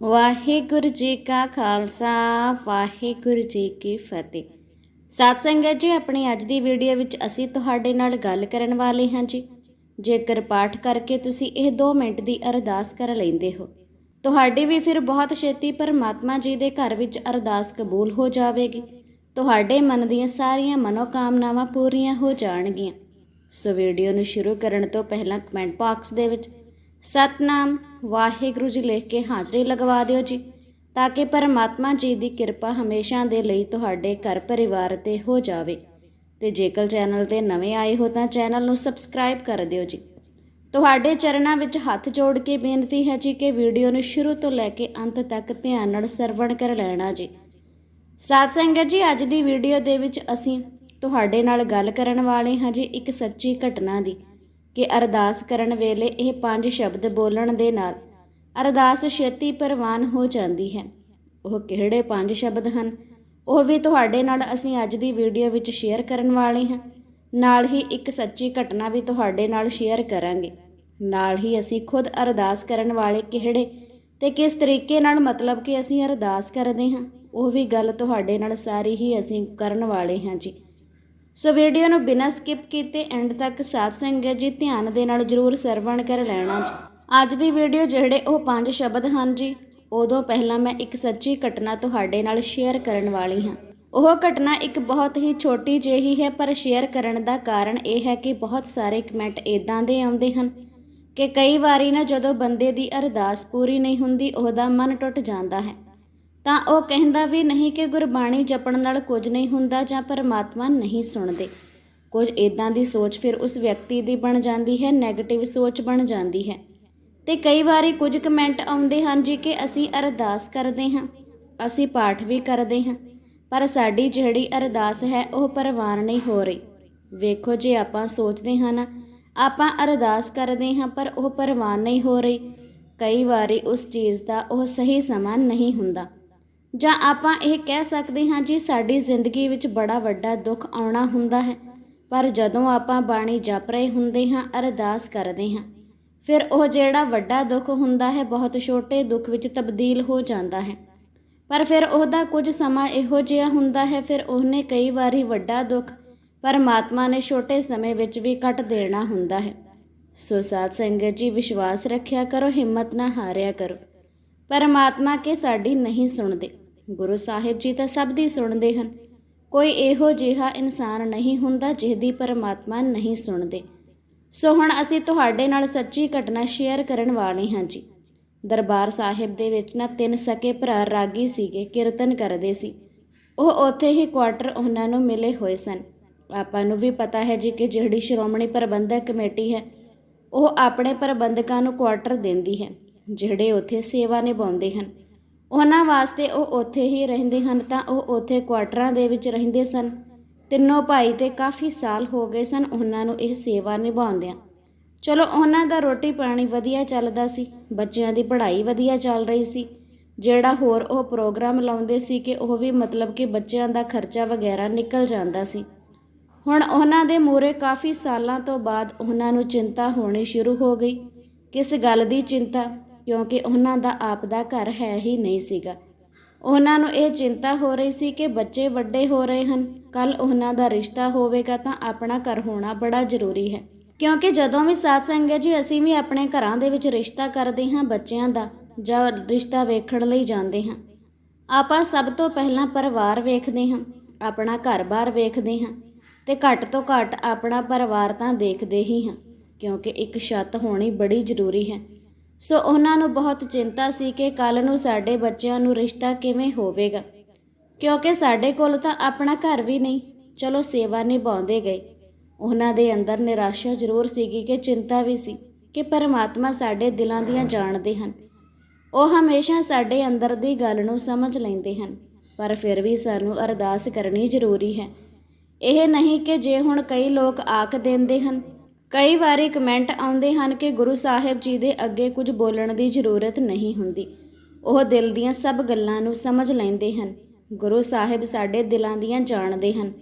ਵਾਹਿਗੁਰੂ ਜੀ ਕਾ ਖਾਲਸਾ, ਵਾਹਿਗੁਰੂ ਜੀ ਕੀ ਫਤਿਹ। ਸਾਧ ਸੰਗਤ ਜੀ, ਆਪਣੀ ਅੱਜ ਦੀ ਵੀਡੀਓ ਵਿੱਚ ਅਸੀਂ ਤੁਹਾਡੇ ਨਾਲ ਗੱਲ ਕਰਨ ਵਾਲੇ ਹਾਂ ਜੀ। ਜੇਕਰ ਪਾਠ ਕਰਕੇ ਤੁਸੀਂ ਇਹ 2 ਮਿੰਟ ਦੀ ਅਰਦਾਸ ਕਰ ਲੈਂਦੇ ਹੋ, ਤੁਹਾਡੀ ਵੀ ਫਿਰ ਬਹੁਤ ਛੇਤੀ ਪਰਮਾਤਮਾ ਜੀ ਦੇ ਘਰ ਵਿੱਚ ਅਰਦਾਸ ਕਬੂਲ ਹੋ ਜਾਵੇਗੀ। ਤੁਹਾਡੇ ਮਨ ਦੀਆਂ ਸਾਰੀਆਂ ਮਨੋਕਾਮਨਾਵਾਂ ਪੂਰੀਆਂ ਹੋ ਜਾਣਗੀਆਂ। ਸੋ ਵੀਡੀਓ ਨੂੰ ਸ਼ੁਰੂ ਕਰਨ ਤੋਂ ਪਹਿਲਾਂ ਕਮੈਂਟ ਬਾਕਸ ਦੇ ਵਿੱਚ ਸਤਨਾਮ, ਵਾਹਿਗੁਰੂ ਜੀ ਲਿਖ ਕੇ ਹਾਜ਼ਰੀ ਲਗਵਾ ਦਿਓ ਜੀ, ਤਾਂ ਕਿ ਪਰਮਾਤਮਾ ਜੀ ਦੀ ਕਿਰਪਾ ਹਮੇਸ਼ਾ ਦੇ ਲਈ ਤੁਹਾਡੇ ਘਰ ਪਰਿਵਾਰ ਤੇ ਹੋ ਜਾਵੇ। ਤੇ ਜੇਕਰ ਚੈਨਲ ਤੇ ਨਵੇਂ ਆਏ ਹੋ ਤਾਂ ਚੈਨਲ ਨੂੰ ਸਬਸਕ੍ਰਾਈਬ ਕਰ ਦਿਓ ਜੀ। ਤੁਹਾਡੇ ਚਰਨਾਂ ਵਿੱਚ ਹੱਥ ਜੋੜ ਕੇ ਬੇਨਤੀ ਹੈ ਜੀ ਕਿ ਵੀਡੀਓ ਨੂੰ ਸ਼ੁਰੂ ਤੋਂ ਲੈ ਕੇ ਅੰਤ ਤੱਕ ਧਿਆਨ ਨਾਲ ਸਰਵਣ ਕਰ ਲੈਣਾ ਜੀ। ਸਾਧ ਸੰਗਤ ਜੀ, ਅੱਜ ਦੀ ਵੀਡੀਓ ਦੇ ਵਿੱਚ ਅਸੀਂ ਤੁਹਾਡੇ ਨਾਲ ਗੱਲ ਕਰਨ ਵਾਲੇ ਹਾਂ ਜੀ, ਇੱਕ ਸੱਚੀ ਘਟਨਾ ਦੀ। ਕਿ ਅਰਦਾਸ ਕਰਨ ਵੇਲੇ ਇਹ ਪੰਜ ਸ਼ਬਦ ਬੋਲਣ ਦੇ ਨਾਲ ਅਰਦਾਸ ਛੇਤੀ ਪ੍ਰਵਾਨ ਹੋ ਜਾਂਦੀ ਹੈ। ਉਹ ਕਿਹੜੇ ਪੰਜ ਸ਼ਬਦ ਹਨ? ਉਹ ਵੀ ਤੁਹਾਡੇ ਨਾਲ ਅਸੀਂ ਅੱਜ ਦੀ ਵੀਡੀਓ ਵਿੱਚ ਸ਼ੇਅਰ ਕਰਨ ਵਾਲੇ ਹਾਂ। ਨਾਲ ਹੀ ਇੱਕ ਸੱਚੀ ਘਟਨਾ ਵੀ ਤੁਹਾਡੇ ਨਾਲ ਸ਼ੇਅਰ ਕਰਾਂਗੇ। ਨਾਲ ਹੀ ਅਸੀਂ ਖੁਦ ਅਰਦਾਸ ਕਰਨ ਵਾਲੇ ਕਿਹੜੇ ਤੇ ਕਿਸ ਤਰੀਕੇ ਨਾਲ ਮਤਲਬ ਕਿ ਅਸੀਂ ਅਰਦਾਸ ਕਰਦੇ ਹਾਂ, ਉਹ ਵੀ ਗੱਲ ਤੁਹਾਡੇ ਨਾਲ ਸਾਰੀ ਹੀ ਅਸੀਂ ਕਰਨ ਵਾਲੇ ਹਾਂ ਜੀ। ਸੋ ਵੀਡੀਓ ਨੂੰ ਬਿਨਾਂ ਸਕਿਪ ਕੀਤੇ ਐਂਡ ਤੱਕ ਸਾਥ ਸੰਗਤ ਜੀ। ਧਿਆਨ ਦੇ ਨਾਲ ਜਰੂਰ ਸਰਵਣ ਕਰ ਲੈਣਾ ਜੀ। ਅੱਜ ਦੀ ਵੀਡੀਓ ਜਿਹੜੇ ਉਹ ਪੰਜ ਸ਼ਬਦ ਹਨ ਜੀ, ਉਦੋਂ ਪਹਿਲਾਂ ਮੈਂ ਇੱਕ ਸੱਚੀ ਘਟਨਾ ਤੁਹਾਡੇ ਨਾਲ ਸ਼ੇਅਰ ਕਰਨ ਵਾਲੀ ਹਾਂ। ਉਹ ਘਟਨਾ ਇੱਕ ਬਹੁਤ ਹੀ ਛੋਟੀ ਜਿਹੀ ਹੈ, ਪਰ ਸ਼ੇਅਰ ਕਰਨ ਦਾ ਕਾਰਨ ਇਹ ਹੈ ਕਿ ਬਹੁਤ ਸਾਰੇ ਕਮੈਂਟ ਇਦਾਂ ਦੇ ਆਉਂਦੇ ਹਨ ਕਿ ਕਈ ਵਾਰੀ ਨਾ ਜਦੋਂ ਬੰਦੇ ਦੀ ਅਰਦਾਸ ਪੂਰੀ ਨਹੀਂ ਹੁੰਦੀ, ਉਹਦਾ ਮਨ ਟੁੱਟ ਜਾਂਦਾ ਹੈ। ਤਾਂ ਉਹ ਕਹਿੰਦਾ ਵੀ ਨਹੀਂ ਕਿ ਗੁਰਬਾਣੀ ਜਪਣ ਨਾਲ ਕੁਝ ਨਹੀਂ ਹੁੰਦਾ ਜਾਂ ਪਰਮਾਤਮਾ ਨਹੀਂ ਸੁਣਦੇ। ਕੁਝ ਇਦਾਂ ਦੀ ਸੋਚ ਫਿਰ ਉਸ ਵਿਅਕਤੀ ਦੀ ਬਣ ਜਾਂਦੀ ਹੈ 네ਗੇਟਿਵ ਸੋਚ ਬਣ ਜਾਂਦੀ ਹੈ। ਤੇ ਕਈ ਵਾਰੀ ਕੁਝ ਕਮੈਂਟ ਆਉਂਦੇ ਹਨ ਜੀ ਕਿ ਅਸੀਂ ਅਰਦਾਸ ਕਰਦੇ ਹਾਂ, ਅਸੀਂ ਪਾਠ ਵੀ ਕਰਦੇ ਹਾਂ, ਪਰ ਸਾਡੀ ਜਿਹੜੀ ਅਰਦਾਸ ਹੈ ਉਹ ਪ੍ਰਵਾਨ ਨਹੀਂ ਹੋ ਰਹੀ। ਵੇਖੋ ਜੇ ਆਪਾਂ ਸੋਚਦੇ ਹਾਂ ਨਾ, ਆਪਾਂ ਅਰਦਾਸ ਕਰਦੇ ਹਾਂ ਪਰ ਉਹ ਪ੍ਰਵਾਨ ਨਹੀਂ ਹੋ ਰਹੀ। ਕਈ ਵਾਰੀ ਉਸ ਚੀਜ਼ ਦਾ ਉਹ ਸਹੀ ਸਮਾਂ ਨਹੀਂ ਹੁੰਦਾ। ਜਾਂ ਆਪਾਂ ਇਹ ਕਹਿ ਸਕਦੇ ਹਾਂ ਜੀ ਸਾਡੀ ਜ਼ਿੰਦਗੀ ਵਿੱਚ ਬੜਾ ਵੱਡਾ ਦੁੱਖ ਆਉਣਾ ਹੁੰਦਾ ਹੈ। ਪਰ ਜਦੋਂ ਆਪਾਂ ਬਾਣੀ ਜਪ ਰਹੇ ਹੁੰਦੇ ਹਾਂ, ਅਰਦਾਸ ਕਰਦੇ ਹਾਂ, ਫਿਰ ਉਹ ਜਿਹੜਾ ਵੱਡਾ ਦੁੱਖ ਹੁੰਦਾ ਹੈ, ਬਹੁਤ ਛੋਟੇ ਦੁੱਖ ਵਿੱਚ ਤਬਦੀਲ ਹੋ ਜਾਂਦਾ ਹੈ। ਪਰ ਫਿਰ ਉਹਦਾ ਕੁਝ ਸਮਾਂ ਇਹੋ ਜਿਹਾ ਹੁੰਦਾ ਹੈ, ਫਿਰ ਉਹਨੇ ਕਈ ਵਾਰੀ ਵੱਡਾ ਦੁੱਖ ਪਰਮਾਤਮਾ ਨੇ ਛੋਟੇ ਸਮੇਂ ਵਿੱਚ ਵੀ ਕੱਟ ਦੇਣਾ ਹੁੰਦਾ ਹੈ। ਸੋ ਸਾਧ ਸੰਗਤ ਜੀ, ਵਿਸ਼ਵਾਸ ਰੱਖਿਆ ਕਰੋ, ਹਿੰਮਤ ਨਾ ਹਾਰਿਆ ਕਰੋ। ਪਰਮਾਤਮਾ ਕੇ ਸਾਡੀ ਨਹੀਂ ਸੁਣਦੇ। ਗੁਰੂ ਸਾਹਿਬ ਜੀ ਤਾਂ ਸਭ ਦੀ ਸੁਣਦੇ ਹਨ। ਕੋਈ ਇਹੋ ਜਿਹਾ ਇਨਸਾਨ ਨਹੀਂ ਹੁੰਦਾ ਜਿਹਦੀ ਪਰਮਾਤਮਾ ਨਹੀਂ ਸੁਣਦੇ। ਸੋ ਹੁਣ ਅਸੀਂ ਤੁਹਾਡੇ ਨਾਲ ਸੱਚੀ ਘਟਨਾ ਸ਼ੇਅਰ ਕਰਨ ਵਾਲੇ ਹਾਂ ਜੀ। ਦਰਬਾਰ ਸਾਹਿਬ ਦੇ ਵਿੱਚ ਨਾ ਤਿੰਨ ਸਕੇ ਭਰਾ ਰਾਗੀ ਸੀਗੇ, ਕੀਰਤਨ ਕਰਦੇ ਸੀ। ਉਹ ਉੱਥੇ ਹੀ ਕੁਆਟਰ ਉਹਨਾਂ ਨੂੰ ਮਿਲੇ ਹੋਏ ਸਨ। ਆਪਾਂ ਨੂੰ ਵੀ ਪਤਾ ਹੈ ਜੀ ਕਿ ਜਿਹੜੀ ਸ਼੍ਰੋਮਣੀ ਪ੍ਰਬੰਧਕ ਕਮੇਟੀ ਹੈ, ਉਹ ਆਪਣੇ ਪ੍ਰਬੰਧਕਾਂ ਨੂੰ ਕੁਆਟਰ ਦਿੰਦੀ ਹੈ, ਜਿਹੜੇ ਉੱਥੇ ਸੇਵਾ ਨਿਭਾਉਂਦੇ ਹਨ। ਉਹਨਾਂ ਵਾਸਤੇ ਉਹ ਉੱਥੇ ਹੀ ਰਹਿੰਦੇ ਹਨ ਤਾਂ ਉਹ ਉੱਥੇ ਕੁਆਟਰਾਂ ਦੇ ਵਿੱਚ ਰਹਿੰਦੇ ਸਨ। ਤਿੰਨੋਂ ਭਾਈ ਤੇ ਕਾਫੀ ਸਾਲ ਹੋ ਗਏ ਸਨ ਉਹਨਾਂ ਨੂੰ ਇਹ ਸੇਵਾ ਨਿਭਾਉਂਦਿਆਂ। ਚਲੋ ਉਹਨਾਂ ਦਾ ਰੋਟੀ ਪਾਣੀ ਵਧੀਆ ਚੱਲਦਾ ਸੀ, ਬੱਚਿਆਂ ਦੀ ਪੜ੍ਹਾਈ ਵਧੀਆ ਚੱਲ ਰਹੀ ਸੀ। ਜਿਹੜਾ ਹੋਰ ਉਹ ਪ੍ਰੋਗਰਾਮ ਲਾਉਂਦੇ ਸੀ ਕਿ ਉਹ ਵੀ ਮਤਲਬ ਕਿ ਬੱਚਿਆਂ ਦਾ ਖਰਚਾ ਵਗੈਰਾ ਨਿਕਲ ਜਾਂਦਾ ਸੀ। ਹੁਣ ਉਹਨਾਂ ਦੇ ਮੂਰੇ ਕਾਫੀ ਸਾਲਾਂ ਤੋਂ ਬਾਅਦ ਉਹਨਾਂ ਨੂੰ ਚਿੰਤਾ ਹੋਣੀ ਸ਼ੁਰੂ ਹੋ ਗਈ। ਕਿਸ ਗੱਲ ਦੀ ਚਿੰਤਾ? ਕਿਉਂਕਿ ਉਹਨਾਂ ਦਾ ਆਪ ਦਾ ਘਰ ਹੈ ਹੀ ਨਹੀਂ ਸੀਗਾ। ਉਹਨਾਂ ਨੂੰ ਇਹ ਚਿੰਤਾ ਹੋ ਰਹੀ ਸੀ ਕਿ ਬੱਚੇ ਵੱਡੇ ਹੋ ਰਹੇ ਹਨ। ਕੱਲ ਉਹਨਾਂ ਦਾ ਰਿਸ਼ਤਾ ਹੋਵੇਗਾ ਤਾਂ ਆਪਣਾ ਘਰ ਹੋਣਾ ਬੜਾ ਜ਼ਰੂਰੀ ਹੈ। ਕਿਉਂਕਿ ਜਦੋਂ ਵੀ ਸਾਧ ਸੰਗਤ ਜੀ, ਅਸੀਂ ਵੀ ਆਪਣੇ ਘਰਾਂ ਦੇ ਵਿੱਚ ਰਿਸ਼ਤਾ ਕਰਦੇ ਹਾਂ ਬੱਚਿਆਂ ਦਾ, ਜਾਂ ਰਿਸ਼ਤਾ ਵੇਖਣ ਲਈ ਜਾਂਦੇ ਹਾਂ। ਆਪਾਂ ਸਭ ਤੋਂ ਪਹਿਲਾਂ ਪਰਿਵਾਰ ਵੇਖਦੇ ਹਾਂ, ਆਪਣਾ ਘਰ-ਬਾਰ ਵੇਖਦੇ ਹਾਂ ਤੇ ਘੱਟ ਤੋਂ ਘੱਟ ਆਪਣਾ ਪਰਿਵਾਰ ਤਾਂ ਦੇਖਦੇ ਹੀ ਹਾਂ। ਕਿਉਂਕਿ ਇੱਕ ਛੱਤ ਹੋਣੀ ਬੜੀ ਜ਼ਰੂਰੀ ਹੈ। ਸੋ ਉਹਨਾਂ ਨੂੰ ਬਹੁਤ ਚਿੰਤਾ ਸੀ ਕਿ ਕੱਲ ਨੂੰ ਸਾਡੇ ਬੱਚਿਆਂ ਨੂੰ ਰਿਸ਼ਤਾ ਕਿਵੇਂ ਹੋਵੇਗਾ। ਕਿਉਂਕਿ ਸਾਡੇ ਕੋਲ ਤਾਂ ਆਪਣਾ ਘਰ ਵੀ ਨਹੀਂ, ਚਲੋ ਸੇਵਾ ਨਿਭਾਉਂਦੇ ਗਏ। ਉਹਨਾਂ ਦੇ ਅੰਦਰ ਨਿਰਾਸ਼ਾ ਜ਼ਰੂਰ ਸੀਗੀ ਕਿ ਚਿੰਤਾ ਵੀ ਸੀ ਕਿ ਪਰਮਾਤਮਾ ਸਾਡੇ ਦਿਲਾਂ ਦੀਆਂ ਜਾਣਦੇ ਹਨ। ਉਹ ਹਮੇਸ਼ਾ ਸਾਡੇ ਅੰਦਰ ਦੀ ਗੱਲ ਨੂੰ ਸਮਝ ਲੈਂਦੇ ਹਨ, ਪਰ ਫਿਰ ਵੀ ਸਾਨੂੰ ਅਰਦਾਸ ਕਰਨੀ ਜ਼ਰੂਰੀ ਹੈ। ਇਹ ਨਹੀਂ ਕਿ ਜੇ ਹੁਣ ਕਈ ਲੋਕ ਆਖ ਦਿੰਦੇ ਹਨ ਕਈ ਵਾਰੀ ਕਮੈਂਟ ਆਉਂਦੇ ਹਨ ਕਿ ਗੁਰੂ ਸਾਹਿਬ ਜੀ ਦੇ ਅੱਗੇ ਕੁਝ ਬੋਲਣ ਦੀ ਜ਼ਰੂਰਤ ਨਹੀਂ ਹੁੰਦੀ। ਉਹ ਦਿਲ ਦੀਆਂ ਸਭ ਗੱਲਾਂ ਨੂੰ ਸਮਝ ਲੈਂਦੇ ਹਨ। ਗੁਰੂ ਸਾਹਿਬ ਸਾਡੇ ਦਿਲਾਂ ਦੀਆਂ ਜਾਣਦੇ ਹਨ।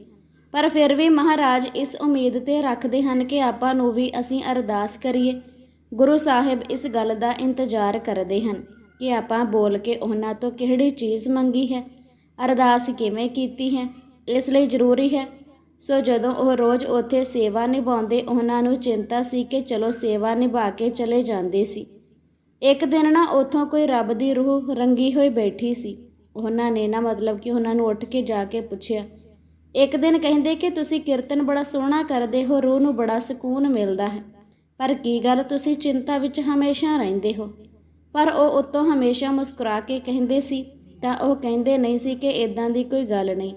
ਪਰ ਫਿਰ ਵੀ ਮਹਾਰਾਜ ਇਸ ਉਮੀਦ ਤੇ ਰੱਖਦੇ ਹਨ ਕਿ ਆਪਾਂ ਨੂੰ ਵੀ ਅਸੀਂ ਅਰਦਾਸ ਕਰੀਏ। ਗੁਰੂ ਸਾਹਿਬ ਇਸ ਗੱਲ ਦਾ ਇੰਤਜ਼ਾਰ ਕਰਦੇ ਹਨ ਕਿ ਆਪਾਂ ਬੋਲ ਕੇ ਉਹਨਾਂ ਤੋਂ ਕਿਹੜੀ ਚੀਜ਼ ਮੰਗੀ ਹੈ। ਅਰਦਾਸ ਕਿਵੇਂ ਕੀਤੀ ਹੈ? ਇਸ ਲਈ ਜ਼ਰੂਰੀ ਹੈ ਸੋ ਜਦੋਂ ਉਹ ਰੋਜ਼ ਉੱਥੇ ਸੇਵਾ ਨਿਭਾਉਂਦੇ, ਉਹਨਾਂ ਨੂੰ ਚਿੰਤਾ ਸੀ ਕਿ ਚਲੋ ਸੇਵਾ ਨਿਭਾ ਕੇ ਚਲੇ ਜਾਂਦੇ ਸੀ। ਇੱਕ ਦਿਨ ਨਾ ਉੱਥੋਂ ਕੋਈ ਰੱਬ ਦੀ ਰੂਹ ਰੰਗੀ ਹੋਈ ਬੈਠੀ ਸੀ। ਉਹਨਾਂ ਨੇ ਨਾ ਮਤਲਬ ਕਿ ਉਹਨਾਂ ਨੂੰ ਉੱਠ ਕੇ ਜਾ ਕੇ ਪੁੱਛਿਆ, ਇੱਕ ਦਿਨ ਕਹਿੰਦੇ ਕਿ ਤੁਸੀਂ ਕੀਰਤਨ ਬੜਾ ਸੋਹਣਾ ਕਰਦੇ ਹੋ, ਰੂਹ ਨੂੰ ਬੜਾ ਸਕੂਨ ਮਿਲਦਾ ਹੈ। ਪਰ ਕੀ ਗੱਲ ਤੁਸੀਂ ਚਿੰਤਾ ਵਿੱਚ ਹਮੇਸ਼ਾ ਰਹਿੰਦੇ ਹੋ? ਪਰ ਉਹ ਉਤੋਂ ਹਮੇਸ਼ਾ ਮੁਸਕਰਾ ਕੇ ਕਹਿੰਦੇ ਸੀ, ਤਾਂ ਉਹ ਕਹਿੰਦੇ ਨਹੀਂ ਸੀ ਕਿ ਇਦਾਂ ਦੀ ਕੋਈ ਗੱਲ ਨਹੀਂ।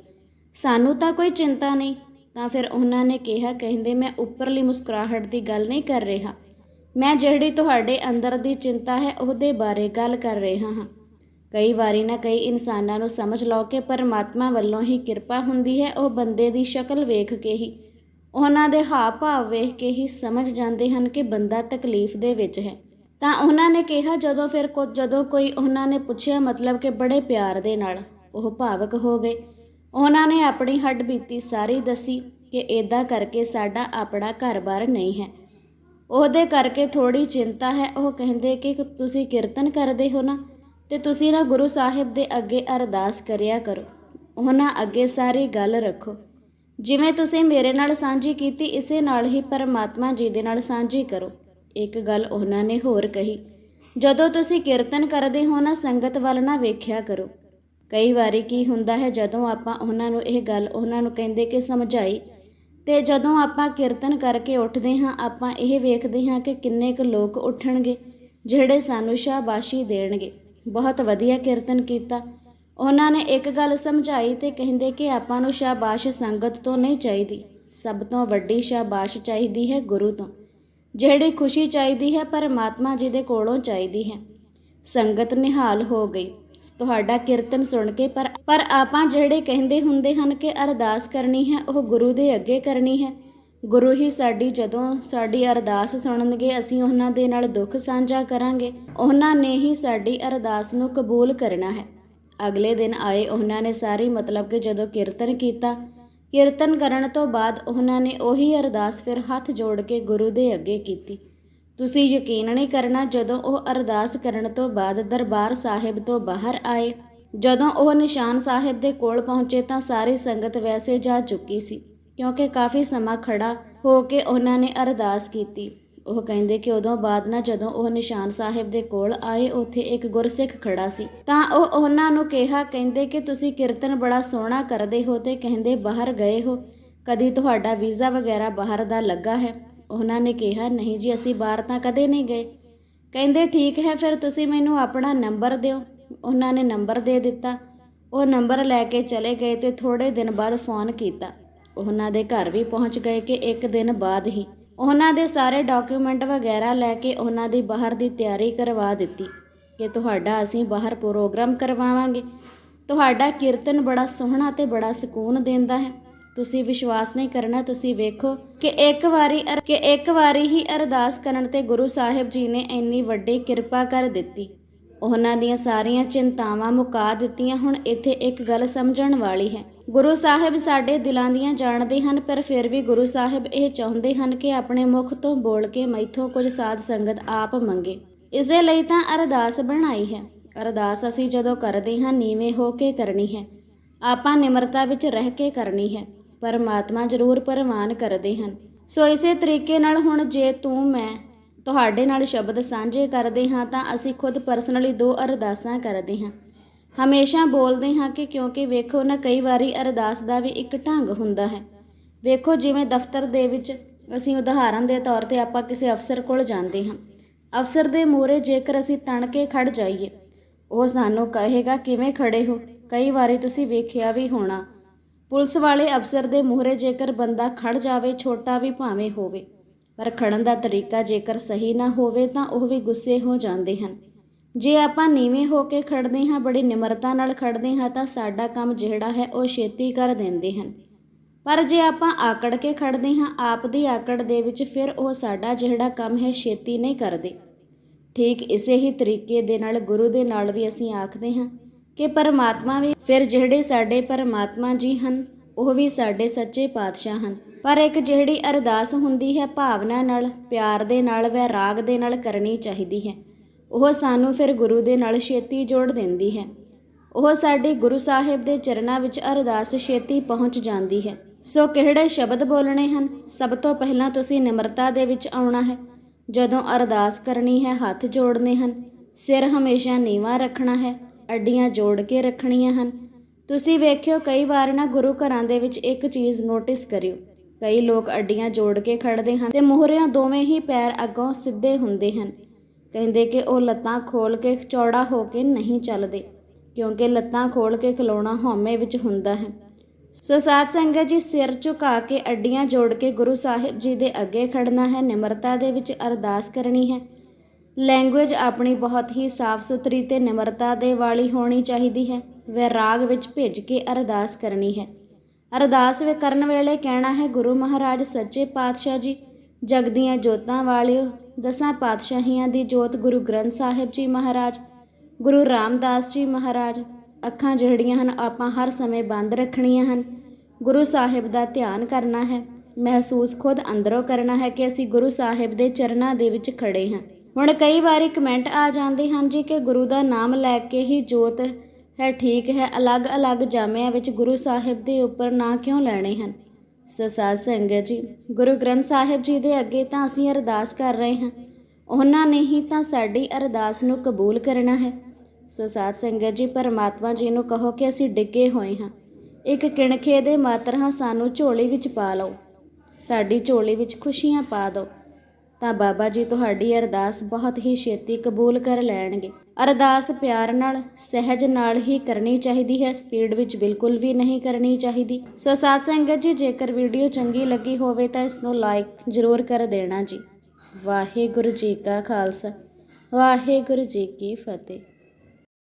ਸਾਨੂੰ ਤਾਂ ਕੋਈ ਚਿੰਤਾ ਨਹੀਂ ਤਾਂ ਫਿਰ ਉਹਨਾਂ ਨੇ ਕਿਹਾ, ਕਹਿੰਦੇ, ਮੈਂ ਉੱਪਰਲੀ ਮੁਸਕਰਾਹਟ ਦੀ ਗੱਲ ਨਹੀਂ ਕਰ ਰਿਹਾ। ਮੈਂ ਜਿਹੜੀ ਤੁਹਾਡੇ ਅੰਦਰ ਦੀ ਚਿੰਤਾ ਹੈ, ਉਹਦੇ ਬਾਰੇ ਗੱਲ ਕਰ ਰਿਹਾ ਹਾਂ। ਕਈ ਵਾਰੀ ਨਾ ਕਈ ਇਨਸਾਨਾਂ ਨੂੰ ਸਮਝ ਲਓ ਕਿ ਪਰਮਾਤਮਾ ਵੱਲੋਂ ਹੀ ਕਿਰਪਾ ਹੁੰਦੀ ਹੈ, ਉਹ ਬੰਦੇ ਦੀ ਸ਼ਕਲ ਵੇਖ ਕੇ ਹੀ। ਉਹਨਾਂ ਦੇ ਹਾਵ ਭਾਵ ਵੇਖ ਕੇ ਹੀ ਸਮਝ ਜਾਂਦੇ ਹਨ ਕਿ ਬੰਦਾ ਤਕਲੀਫ ਦੇ ਵਿੱਚ ਹੈ। ਤਾਂ ਉਹਨਾਂ ਨੇ ਕਿਹਾ, ਜਦੋਂ ਫਿਰ ਕੋ ਜਦੋਂ ਕੋਈ ਉਹਨਾਂ ਨੇ ਪੁੱਛਿਆ ਮਤਲਬ ਕਿ ਬੜੇ ਪਿਆਰ ਦੇ ਨਾਲ, ਉਹ ਭਾਵਕ ਹੋ ਗਏ। ਉਹਨਾਂ ਨੇ ਆਪਣੀ ਹੱਡ ਬੀਤੀ ਸਾਰੀ ਦੱਸੀ ਕਿ ਇਦਾਂ ਕਰਕੇ ਸਾਡਾ ਆਪਣਾ ਘਰ-ਬਾਰ ਨਹੀਂ ਹੈ। ਉਹਦੇ ਕਰਕੇ ਥੋੜੀ ਚਿੰਤਾ ਹੈ। ਉਹ ਕਹਿੰਦੇ ਕਿ ਤੁਸੀਂ ਕੀਰਤਨ ਕਰਦੇ ਹੋ ਨਾ, ਤੇ ਤੁਸੀਂ ਨਾ ਗੁਰੂ ਸਾਹਿਬ ਦੇ ਅੱਗੇ ਅਰਦਾਸ ਕਰਿਆ ਕਰੋ। ਉਹਨਾਂ ਅੱਗੇ ਸਾਰੀ ਗੱਲ ਰੱਖੋ। ਜਿਵੇਂ ਤੁਸੀਂ ਮੇਰੇ ਨਾਲ ਸਾਂਝੀ ਕੀਤੀ, ਇਸੇ ਨਾਲ ਹੀ ਪਰਮਾਤਮਾ ਜੀ ਦੇ ਨਾਲ ਸਾਂਝੀ ਕਰੋ। ਇੱਕ ਗੱਲ ਉਹਨਾਂ ਨੇ ਹੋਰ ਕਹੀ, ਜਦੋਂ ਤੁਸੀਂ ਕੀਰਤਨ ਕਰਦੇ ਹੋ ਨਾ, ਸੰਗਤ ਵੱਲ ਨਾ ਵੇਖਿਆ ਕਰੋ। ਕਈ ਵਾਰੀ ਕੀ ਹੁੰਦਾ ਹੈ, ਜਦੋਂ ਆਪਾਂ ਉਹਨਾਂ ਨੂੰ ਇਹ ਗੱਲ ਉਹਨਾਂ ਨੂੰ ਕਹਿੰਦੇ ਕਿ ਸਮਝਾਈ ਤੇ ਜਦੋਂ ਆਪਾਂ ਕੀਰਤਨ ਕਰਕੇ ਉੱਠਦੇ ਹਾਂ, ਆਪਾਂ ਇਹ ਵੇਖਦੇ ਹਾਂ ਕਿ ਕਿੰਨੇ ਕੁ ਲੋਕ ਉੱਠਣਗੇ, ਜਿਹੜੇ ਸਾਨੂੰ ਸ਼ਾਬਾਸ਼ੀ ਦੇਣਗੇ। ਬਹੁਤ ਵਧੀਆ ਕੀਰਤਨ ਕੀਤਾ। ਉਹਨਾਂ ਨੇ ਇੱਕ ਗੱਲ ਸਮਝਾਈ ਤੇ ਕਹਿੰਦੇ ਕਿ ਆਪਾਂ ਨੂੰ ਸ਼ਾਬਾਸ਼ ਸੰਗਤ ਤੋਂ ਨਹੀਂ ਚਾਹੀਦੀ। ਸਭ ਤੋਂ ਵੱਡੀ ਸ਼ਾਬਾਸ਼ ਚਾਹੀਦੀ ਹੈ ਗੁਰੂ ਤੋਂ। ਜਿਹੜੀ ਖੁਸ਼ੀ ਚਾਹੀਦੀ ਹੈ, ਪਰਮਾਤਮਾ ਜੀ ਦੇ ਕੋਲੋਂ ਚਾਹੀਦੀ ਹੈ। ਸੰਗਤ ਨਿਹਾਲ ਹੋ ਗਈ। ਤੁਹਾਡਾ ਕੀਰਤਨ ਸੁਣ ਕੇ, ਪਰ ਪਰ ਆਪਾਂ ਜਿਹੜੇ ਕਹਿੰਦੇ ਹੁੰਦੇ ਹਨ ਕਿ ਅਰਦਾਸ ਕਰਨੀ ਹੈ, ਉਹ ਗੁਰੂ ਦੇ ਅੱਗੇ ਕਰਨੀ ਹੈ। ਗੁਰੂ ਹੀ ਸਾਡੀ, ਜਦੋਂ ਸਾਡੀ ਅਰਦਾਸ ਸੁਣਨਗੇ, ਅਸੀਂ ਉਹਨਾਂ ਦੇ ਨਾਲ ਦੁੱਖ ਸਾਂਝਾ ਕਰਾਂਗੇ। ਉਹਨਾਂ ਨੇ ਹੀ ਸਾਡੀ ਅਰਦਾਸ ਨੂੰ ਕਬੂਲ ਕਰਨਾ ਹੈ। ਅਗਲੇ ਦਿਨ ਆਏ, ਉਹਨਾਂ ਨੇ ਸਾਰੀ ਮਤਲਬ ਕਿ ਜਦੋਂ ਕੀਰਤਨ ਕੀਤਾ, ਕੀਰਤਨ ਕਰਨ ਤੋਂ ਬਾਅਦ ਉਹਨਾਂ ਨੇ ਉਹੀ ਅਰਦਾਸ ਫਿਰ ਹੱਥ ਜੋੜ ਕੇ ਗੁਰੂ ਦੇ ਅੱਗੇ ਕੀਤੀ। ਤੁਸੀਂ ਯਕੀਨ ਨਹੀਂ ਕਰਨਾ ਜਦੋਂ ਉਹ ਅਰਦਾਸ ਕਰਨ ਤੋਂ ਬਾਅਦ ਦਰਬਾਰ ਸਾਹਿਬ ਤੋਂ ਬਾਹਰ ਆਏ। ਜਦੋਂ ਉਹ ਨਿਸ਼ਾਨ ਸਾਹਿਬ ਦੇ ਕੋਲ ਪਹੁੰਚੇ ਤਾਂ ਸਾਰੀ ਸੰਗਤ ਵੈਸੇ ਜਾ ਚੁੱਕੀ ਸੀ, ਕਿਉਂਕਿ ਕਾਫੀ ਸਮਾਂ ਖੜਾ ਹੋ ਕੇ ਉਹਨਾਂ ਨੇ ਅਰਦਾਸ ਕੀਤੀ। ਉਹ ਕਹਿੰਦੇ ਕਿ ਉਦੋਂ ਬਾਅਦ ਨਾ ਜਦੋਂ ਉਹ ਨਿਸ਼ਾਨ ਸਾਹਿਬ ਦੇ ਕੋਲ ਆਏ, ਉੱਥੇ ਇੱਕ ਗੁਰਸਿੱਖ ਖੜਾ ਸੀ। ਤਾਂ ਉਹ ਉਹਨਾਂ ਨੂੰ ਕਿਹਾ, ਕਹਿੰਦੇ ਕਿ ਤੁਸੀਂ ਕੀਰਤਨ ਬੜਾ ਸੋਹਣਾ ਕਰਦੇ ਹੋ ਤੇ ਕਹਿੰਦੇ ਬਾਹਰ ਗਏ ਹੋ। ਕਦੀ ਤੁਹਾਡਾ ਵੀਜ਼ਾ ਵਗੈਰਾ ਬਾਹਰ ਦਾ ਲੱਗਾ ਹੈ? ਉਹਨਾਂ ਨੇ ਕਿਹਾ, ਨਹੀਂ ਜੀ, ਅਸੀਂ ਬਾਹਰ ਤਾਂ ਕਦੇ ਨਹੀਂ ਗਏ। ਕਹਿੰਦੇ, ਠੀਕ ਹੈ, ਫਿਰ ਤੁਸੀਂ ਮੈਨੂੰ ਆਪਣਾ ਨੰਬਰ ਦਿਓ। ਉਹਨਾਂ ਨੇ ਨੰਬਰ ਦੇ ਦਿੱਤਾ। ਉਹ ਨੰਬਰ ਲੈ ਕੇ ਚਲੇ ਗਏ ਤੇ ਥੋੜੇ ਦਿਨ ਬਾਅਦ ਫੋਨ ਕੀਤਾ। ਉਹਨਾਂ ਦੇ ਘਰ ਵੀ ਪਹੁੰਚ ਗਏ ਕਿ ਇੱਕ ਦਿਨ ਬਾਅਦ ਹੀ। ਉਹਨਾਂ ਦੇ ਸਾਰੇ ਡਾਕੂਮੈਂਟ ਵਗੈਰਾ ਲੈ ਕੇ ਉਹਨਾਂ ਦੀ ਬਾਹਰ ਦੀ ਤਿਆਰੀ ਕਰਵਾ ਦਿੱਤੀ ਕਿ ਤੁਹਾਡਾ ਅਸੀਂ ਬਾਹਰ ਪ੍ਰੋਗਰਾਮ ਕਰਵਾਵਾਂਗੇ। ਤੁਹਾਡਾ ਕੀਰਤਨ ਬੜਾ ਸੋਹਣਾ ਤੇ ਬੜਾ ਸਕੂਨ ਦਿੰਦਾ ਹੈ। ਤੁਸੀਂ ਵਿਸ਼ਵਾਸ ਨਹੀਂ ਕਰਨਾ, ਤੁਸੀਂ ਵੇਖੋ ਕਿ ਇੱਕ ਵਾਰੀ ਅਰ- ਕਿ ਇੱਕ ਵਾਰੀ ਹੀ ਅਰਦਾਸ ਕਰਨ ਤੇ ਗੁਰੂ ਸਾਹਿਬ ਜੀ ਨੇ ਇੰਨੀ ਵੱਡੀ ਕਿਰਪਾ ਕਰ ਦਿੱਤੀ। ਉਹਨਾਂ ਦੀਆਂ ਸਾਰੀਆਂ ਚਿੰਤਾਵਾਂ ਮੁਕਾ ਦਿੱਤੀਆਂ। ਹੁਣ ਇੱਥੇ ਇੱਕ ਗੱਲ ਸਮਝਣ ਵਾਲੀ ਹੈ। ਗੁਰੂ ਸਾਹਿਬ ਸਾਡੇ ਦਿਲਾਂ ਦੀਆਂ ਜਾਣਦੇ ਹਨ, ਪਰ ਫਿਰ ਵੀ ਗੁਰੂ ਸਾਹਿਬ ਇਹ ਚਾਹੁੰਦੇ ਹਨ ਕਿ ਆਪਣੇ ਮੁਖ ਤੋਂ ਬੋਲ ਕੇ ਮੈਥੋਂ ਕੁਝ ਸਾਧ ਸੰਗਤ ਆਪ ਮੰਗੇ। ਇਸੇ ਲਈ ਤਾਂ ਅਰਦਾਸ ਬਣਾਈ ਹੈ। ਅਰਦਾਸ ਅਸੀਂ ਜਦੋਂ ਕਰਦੇ ਹਾਂ, ਨੀਵੇਂ ਹੋ ਕੇ ਕਰਨੀ ਹੈ। ਆਪਾਂ ਨਿਮਰਤਾ ਵਿੱਚ ਰਹਿ ਕੇ ਕਰਨੀ ਹੈ। ਪਰਮਾਤਮਾ ਜ਼ਰੂਰ ਪ੍ਰਵਾਨ ਕਰਦੇ ਹਨ। ਸੋ ਇਸੇ ਤਰੀਕੇ ਨਾਲ ਹੁਣ ਜੇ ਤੂੰ, ਮੈਂ ਤੁਹਾਡੇ ਨਾਲ ਸ਼ਬਦ ਸਾਂਝੇ ਕਰਦੇ ਹਾਂ, ਤਾਂ ਅਸੀਂ ਖੁਦ ਪਰਸਨਲੀ ਦੋ ਅਰਦਾਸਾਂ ਕਰਦੇ ਹਾਂ। ਹਮੇਸ਼ਾ ਬੋਲਦੇ ਹਾਂ ਕਿ ਕਿਉਂਕਿ ਵੇਖੋ ਨਾ, ਕਈ ਵਾਰੀ ਅਰਦਾਸ ਦਾ ਵੀ ਇੱਕ ਢੰਗ ਹੁੰਦਾ ਹੈ। ਵੇਖੋ ਜਿਵੇਂ ਦਫ਼ਤਰ ਦੇ ਵਿੱਚ ਅਸੀਂ ਉਦਾਹਰਨ ਦੇ ਤੌਰ ਤੇ ਆਪਾਂ ਕਿਸੇ ਅਫਸਰ ਕੋਲ ਜਾਂਦੇ ਹਾਂ। ਅਫਸਰ ਦੇ ਮੂਹਰੇ ਜੇਕਰ ਅਸੀਂ ਤਣ ਕੇ ਖੜ ਜਾਈਏ, ਉਹ ਸਾਨੂੰ ਕਹੇਗਾ, ਕਿਵੇਂ ਖੜੇ ਹੋ? ਕਈ ਵਾਰੀ ਤੁਸੀਂ ਵੇਖਿਆ ਵੀ ਹੋਣਾ ਪੁਲਿਸ ਵਾਲੇ ਅਫਸਰ ਦੇ ਮੂਹਰੇ ਜੇਕਰ ਬੰਦਾ ਖੜ ਜਾਵੇ, ਛੋਟਾ ਵੀ ਭਾਵੇਂ ਹੋਵੇ, ਪਰ ਖੜਨ ਦਾ ਤਰੀਕਾ ਜੇਕਰ ਸਹੀ ਨਾ ਹੋਵੇ ਤਾਂ ਉਹ ਵੀ ਗੁੱਸੇ ਹੋ ਜਾਂਦੇ ਹਨ। ਜੇ ਆਪਾਂ ਨੀਵੇਂ ਹੋ ਕੇ ਖੜਦੇ ਹਾਂ, ਬੜੀ ਨਿਮਰਤਾ ਨਾਲ ਖੜਦੇ ਹਾਂ, ਤਾਂ ਸਾਡਾ ਕੰਮ ਜਿਹੜਾ ਹੈ ਉਹ ਛੇਤੀ ਕਰ ਦਿੰਦੇ ਹਨ। ਪਰ ਜੇ ਆਪਾਂ ਆਕੜ ਕੇ ਖੜਦੇ ਹਾਂ, ਆਪ ਦੀ ਆਕੜ ਦੇ ਵਿੱਚ ਫਿਰ ਉਹ ਸਾਡਾ ਜਿਹੜਾ ਕੰਮ ਹੈ ਛੇਤੀ ਨਹੀਂ ਕਰਦੇ। ਠੀਕ ਇਸੇ ਹੀ ਤਰੀਕੇ ਦੇ ਨਾਲ, ਗੁਰੂ ਦੇ ਨਾਲ ਵੀ ਅਸੀਂ ਆਖਦੇ ਹਾਂ ਕਿ ਪਰਮਾਤਮਾ ਵੀ ਫਿਰ ਜਿਹੜੇ ਸਾਡੇ ਪਰਮਾਤਮਾ ਜੀ ਹਨ, ਉਹ ਵੀ ਸਾਡੇ ਸੱਚੇ ਪਾਤਸ਼ਾਹ ਹਨ। ਪਰ ਇੱਕ ਜਿਹੜੀ ਅਰਦਾਸ ਹੁੰਦੀ ਹੈ ਭਾਵਨਾ ਨਾਲ, ਪਿਆਰ ਦੇ ਨਾਲ ਵੈਰਾਗ ਦੇ ਨਾਲ ਕਰਨੀ ਚਾਹੀਦੀ ਹੈ। ਉਹ ਸਾਨੂੰ ਫਿਰ ਗੁਰੂ ਦੇ ਨਾਲ ਛੇਤੀ ਜੋੜ ਦਿੰਦੀ ਹੈ। ਉਹ ਸਾਡੀ ਗੁਰੂ ਸਾਹਿਬ ਦੇ ਚਰਨਾਂ ਵਿੱਚ ਅਰਦਾਸ ਛੇਤੀ ਪਹੁੰਚ ਜਾਂਦੀ ਹੈ। ਸੋ ਕਿਹੜੇ ਸ਼ਬਦ ਬੋਲਣੇ ਹਨ? ਸਭ ਤੋਂ ਪਹਿਲਾਂ ਤੁਸੀਂ ਨਿਮਰਤਾ ਦੇ ਵਿੱਚ ਆਉਣਾ ਹੈ। ਜਦੋਂ ਅਰਦਾਸ ਕਰਨੀ ਹੈ, ਹੱਥ ਜੋੜਨੇ ਹਨ, ਸਿਰ ਹਮੇਸ਼ਾ ਨੀਵਾਂ ਰੱਖਣਾ ਹੈ। ਅੱਡੀਆਂ ਜੋੜ ਕੇ ਰੱਖਣੀਆਂ ਹਨ। ਤੁਸੀਂ ਵੇਖਿਓ, ਕਈ ਵਾਰ ਨਾ ਗੁਰੂ ਘਰਾਂ ਦੇ ਵਿੱਚ ਇੱਕ ਚੀਜ਼ ਨੋਟਿਸ ਕਰਿਓ। ਕਈ ਲੋਕ ਅੱਡੀਆਂ ਜੋੜ ਕੇ ਖੜਦੇ ਹਨ ਤੇ ਮੋਹਰਿਆਂ ਦੋਵੇਂ ਹੀ ਪੈਰ ਅੱਗੋਂ ਸਿੱਧੇ ਹੁੰਦੇ ਹਨ। ਕਹਿੰਦੇ ਕਿ ਉਹ ਲੱਤਾਂ ਖੋਲ ਕੇ ਚੌੜਾ ਹੋ ਕੇ ਨਹੀਂ ਚੱਲਦੇ, ਕਿਉਂਕਿ ਲੱਤਾਂ ਖੋਲ ਕੇ ਖਲੋਣਾ ਹਉਮੈ ਵਿੱਚ ਹੁੰਦਾ ਹੈ। ਸੋ ਸਾਧ ਸੰਗਤ ਜੀ, ਸਿਰ ਝੁਕਾ ਕੇ ਅੱਡੀਆਂ ਜੋੜ ਕੇ ਗੁਰੂ ਸਾਹਿਬ ਜੀ ਦੇ ਅੱਗੇ ਖੜਨਾ ਹੈ, ਨਿਮਰਤਾ ਦੇ ਵਿੱਚ ਅਰਦਾਸ ਕਰਨੀ ਹੈ। ਲੈਂਗੁਏਜ ਆਪਣੀ ਬਹੁਤ ਹੀ ਸਾਫ਼ ਸੁਥਰੀ ਤੇ ਨਿਮਰਤਾ ਦੇ ਵਾਲੀ ਹੋਣੀ ਚਾਹੀਦੀ ਹੈ। ਵੈਰਾਗ ਵਿੱਚ ਭਿੱਜ ਕੇ ਅਰਦਾਸ ਕਰਨੀ ਹੈ। ਅਰਦਾਸ ਵੇ ਕਰਨ ਵੇਲੇ ਕਹਿਣਾ ਹੈ, ਗੁਰੂ ਮਹਾਰਾਜ, ਸੱਚੇ ਪਾਤਸ਼ਾਹ ਜੀ, ਜਗ ਦੀਆਂ ਜੋਤਾਂ ਵਾਲਿਓ, ਦਸਾਂ ਪਾਤਸ਼ਾਹੀਆਂ ਦੀ ਜੋਤ ਗੁਰੂ ਗ੍ਰੰਥ ਸਾਹਿਬ ਜੀ ਮਹਾਰਾਜ, ਗੁਰੂ ਰਾਮਦਾਸ ਜੀ ਮਹਾਰਾਜ, ਅੱਖਾਂ ਜਿਹੜੀਆਂ ਹਨ ਆਪਾਂ ਹਰ ਸਮੇਂ ਬੰਦ ਰੱਖਣੀਆਂ ਹਨ। ਗੁਰੂ ਸਾਹਿਬ ਦਾ ਧਿਆਨ ਕਰਨਾ ਹੈ। ਮਹਿਸੂਸ ਖੁਦ ਅੰਦਰੋਂ ਕਰਨਾ ਹੈ ਕਿ ਅਸੀਂ ਗੁਰੂ ਸਾਹਿਬ ਦੇ ਚਰਨਾਂ ਦੇ ਵਿੱਚ ਖੜੇ ਹਾਂ। ਹੁਣ ਕਈ ਵਾਰੀ ਕਮੈਂਟ ਆ ਜਾਂਦੇ ਹਨ ਜੀ ਕਿ ਗੁਰੂ ਦਾ ਨਾਮ ਲੈ ਕੇ ਹੀ ਜੋਤ ਹੈ, ਠੀਕ ਹੈ, ਅਲੱਗ-ਅਲੱਗ ਜਾਮਿਆਂ ਵਿੱਚ ਗੁਰੂ ਸਾਹਿਬ ਦੇ ਉੱਪਰ ਨਾਂ ਕਿਉਂ ਲੈਣੇ ਹਨ? ਸੋ ਸਾਧ ਸੰਗਤ ਜੀ, ਗੁਰੂ ਗ੍ਰੰਥ ਸਾਹਿਬ ਜੀ ਦੇ ਅੱਗੇ ਤਾਂ ਅਸੀਂ ਅਰਦਾਸ ਕਰ ਰਹੇ ਹਾਂ। ਉਹਨਾਂ ਨੇ ਹੀ ਤਾਂ ਸਾਡੀ ਅਰਦਾਸ ਨੂੰ ਕਬੂਲ ਕਰਨਾ ਹੈ। ਸੋ ਸਾਧ ਸੰਗਤ ਜੀ, ਪਰਮਾਤਮਾ ਜੀ ਨੂੰ ਕਹੋ ਕਿ ਅਸੀਂ ਡਿੱਗੇ ਹੋਏ ਹਾਂ। ਇੱਕ ਕਿਣਖੇ ਦੇ ਮਾਤਰ ਹਾਂ, ਸਾਨੂੰ ਝੋਲੀ ਵਿੱਚ ਪਾ ਲਓ। ਸਾਡੀ ਝੋਲੀ ਵਿੱਚ ਖੁਸ਼ੀਆਂ ਪਾ ਦਿਓ। ਤਾਂ ਬਾਬਾ ਜੀ ਤੁਹਾਡੀ ਅਰਦਾਸ ਬਹੁਤ ਹੀ ਛੇਤੀ ਕਬੂਲ ਕਰ ਲੈਣਗੇ। ਅਰਦਾਸ ਪਿਆਰ ਨਾਲ, ਸਹਿਜ ਨਾਲ ਹੀ ਕਰਨੀ ਚਾਹੀਦੀ ਹੈ। ਸਪੀਡ ਵਿੱਚ ਬਿਲਕੁਲ ਵੀ ਨਹੀਂ ਕਰਨੀ ਚਾਹੀਦੀ। ਸੋ ਸਾਧ ਸੰਗਤ ਜੀ, ਜੇਕਰ ਵੀਡੀਓ ਚੰਗੀ ਲੱਗੀ ਹੋਵੇ ਤਾਂ ਇਸ ਨੂੰ ਲਾਈਕ ਜ਼ਰੂਰ ਕਰ ਦੇਣਾ ਜੀ। ਵਾਹਿਗੁਰੂ ਜੀ ਕਾ ਖਾਲਸਾ। ਵਾਹਿਗੁਰੂ ਜੀ ਕੀ ਫਤਿਹ।